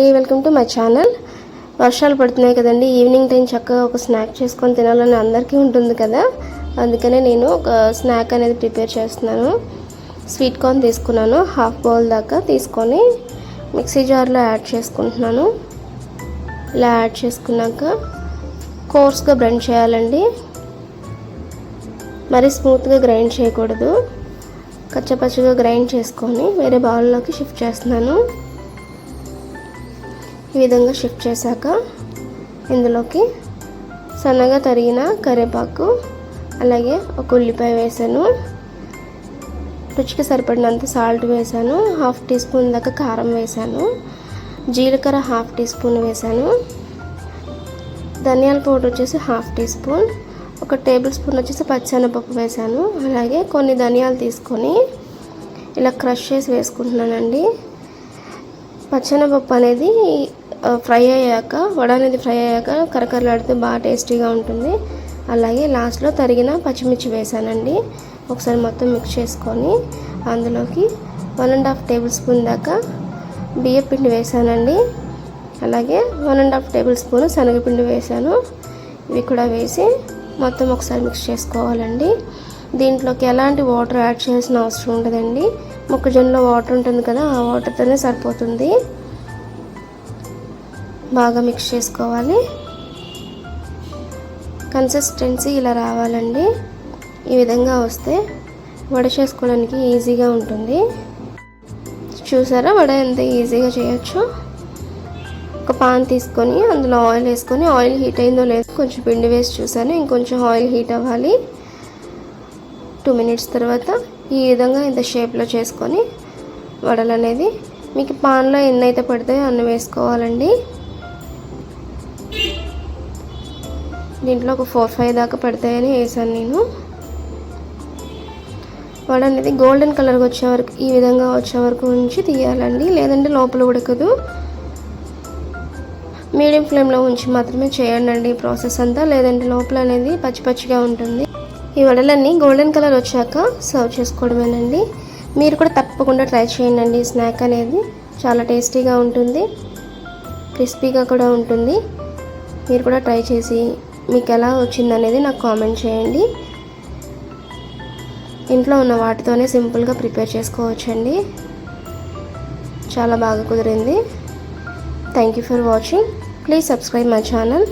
అండి. Welcome to my channel వర్షాలు పడుతున్నాయి కదండి. ఈవినింగ్ టైం చక్కగా ఒక స్నాక్ చేసుకొని తినాలని అందరికీ ఉంటుంది కదా. అందుకనే నేను ఒక స్నాక్ అనేది ప్రిపేర్ చేస్తున్నాను. స్వీట్ కార్న్ తీసుకున్నాను. హాఫ్ బౌల్ దాకా తీసుకొని మిక్సీ జార్లో యాడ్ చేసుకుంటున్నాను. ఇలా యాడ్ చేసుకున్నాక కోర్స్గా బ్లెండ్ చేయాలండి. మరి స్మూత్గా గ్రైండ్ చేయకూడదు. కచ్చపచ్చగా గ్రైండ్ చేసుకొని వేరే బౌల్లోకి షిఫ్ట్ చేస్తున్నాను. ఈ విధంగా షిఫ్ట్ చేశాక ఇందులోకి సన్నగా తరిగిన కరివేపాకు అలాగే ఒక ఉల్లిపాయ వేసాను. రుచికి సరిపడినంత సాల్ట్ వేసాను. హాఫ్ టీ స్పూన్ దాకా కారం వేసాను. జీలకర్ర హాఫ్ టీ స్పూన్ వేసాను. ధనియాల పౌడర్ వచ్చేసి హాఫ్ టీ స్పూన్ ఒక టేబుల్ స్పూన్ వచ్చేసి పచ్చెనపప్పు వేసాను. అలాగే కొన్ని ధనియాలు తీసుకొని ఇలా క్రష్ చేసి వేసుకుంటున్నానండి. పచ్చెనపప్పు అనేది ఫ్రై అయ్యాక వడ అనేది ఫ్రై అయ్యాక కరకరలాడితే బాగా టేస్టీగా ఉంటుంది. అలాగే లాస్ట్లో తరిగిన పచ్చిమిర్చి వేసానండి. ఒకసారి మొత్తం మిక్స్ చేసుకొని అందులోకి one and half tablespoon దాకా బియ్య పిండి వేసానండి. అలాగే one and half tablespoon శనగపిండి వేసాను. ఇవి కూడా వేసి మొత్తం ఒకసారి మిక్స్ చేసుకోవాలండి. దీంట్లోకి ఎలాంటి వాటర్ యాడ్ చేయాల్సిన అవసరం ఉండదండి. మొక్కజొన్నలో వాటర్ ఉంటుంది కదా ఆ వాటర్తోనే సరిపోతుంది. బాగా మిక్స్ చేసుకోవాలి. కన్సిస్టెన్సీ ఇలా రావాలండి. ఈ విధంగా వస్తే వడ చేసుకోవడానికి ఈజీగా ఉంటుంది. చూసారా? వడ ఎంత ఈజీగా చేయొచ్చు. ఒక పాన్ తీసుకొని అందులో ఆయిల్ వేసుకొని ఆయిల్ హీట్ అయిందో లేదో కొంచెం పిండి వేసి చూసాను. ఇంకొంచెం ఆయిల్ హీట్ అవ్వాలి. టూ మినిట్స్ తర్వాత ఈ విధంగా ఇంత షేప్లో చేసుకొని వడలు అనేది మీకు పాన్లో ఎన్ని అయితే పడతాయో అన్ని వేసుకోవాలండి. దీంట్లో ఒక ఫోర్ ఫైవ్ దాకా పడతాయని వేసాను నేను. వడ అనేది గోల్డెన్ కలర్గా వచ్చే వరకు ఈ విధంగా వచ్చే వరకు ఉంచి తీయాలండి. లేదంటే లోపల ఉడకదు. మీడియం ఫ్లేమ్లో ఉంచి మాత్రమే చేయండి అండి ప్రాసెస్ అంతా. లేదంటే లోపల అనేది పచ్చి పచ్చిగా ఉంటుంది. ఈ వడలన్నీ గోల్డెన్ కలర్ వచ్చాక సర్వ్ చేసుకోవడమేనండి. మీరు కూడా తప్పకుండా ట్రై చేయండి స్నాక్ అనేది చాలా టేస్టీగా ఉంటుంది. క్రిస్పీగా కూడా ఉంటుంది. మీరు కూడా ట్రై చేసి మీకు ఎలా వచ్చిందనేది నాకు కామెంట్ చేయండి. ఇంట్లో ఉన్న వాటితోనే సింపుల్గా ప్రిపేర్ చేసుకోవచ్చండి. చాలా బాగా కుదిరింది. Thank you for watching please subscribe my channel